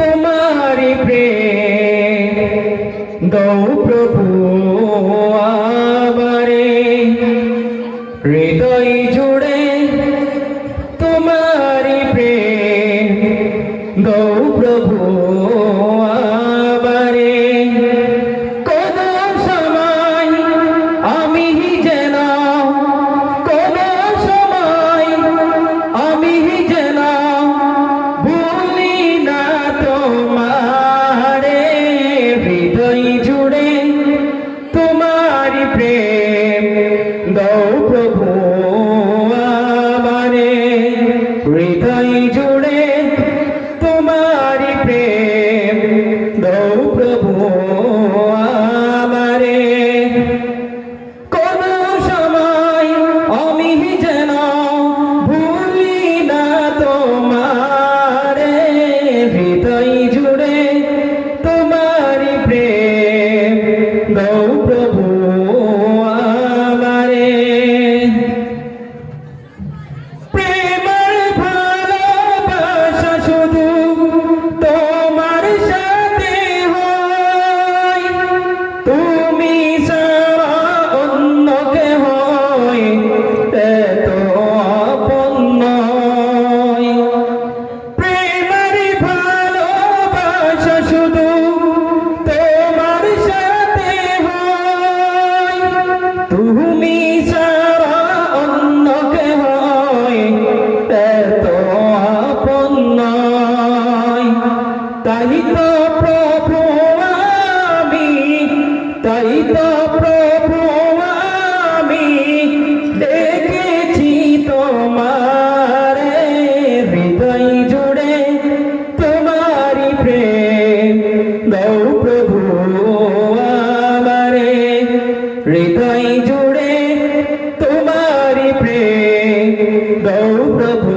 তোমার প্রেম। গৌ প্রভু তো প্রভু আমি তাই তো প্রভু আমি, দেখেছি তোমার হৃদয় জুড়ে তোমারি প্রেম দেও প্রভু আমারে। হৃদয় জুড়ে তোমারি প্রেম দেও প্রভু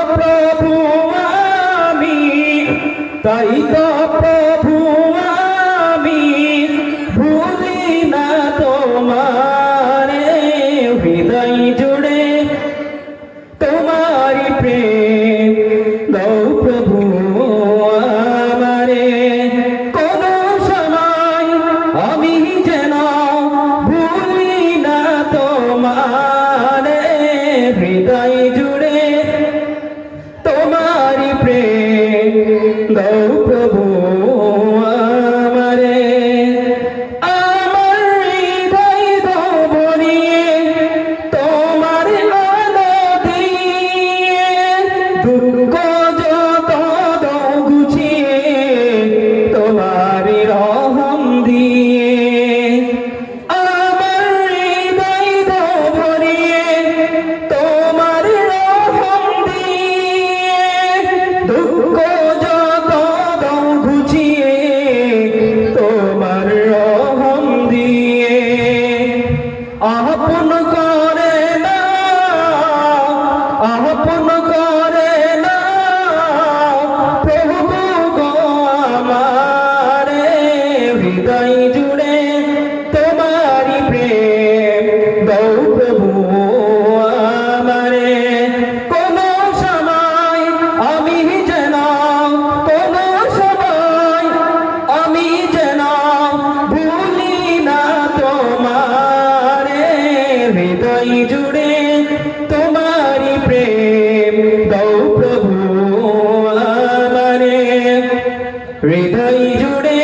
তাই তো প্রভু আমি ভুলি না তোমার, হৃদয় জুড়ে তোমার প্রেম দৌ প্রভু আমারে। কোন সময় আমি যেন ভুলি না তোমার, হৃদয় Good. প্রভু আমারে হৃদয় জুড়ে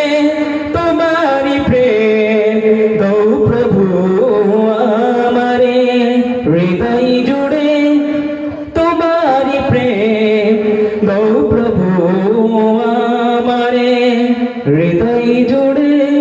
তোমারি প্রেম। দৌ প্রভু আমারে, হৃদয় জুড়ে তোমারি প্রেম। দৌ প্রভু আমারে, হৃদয় জুড়ে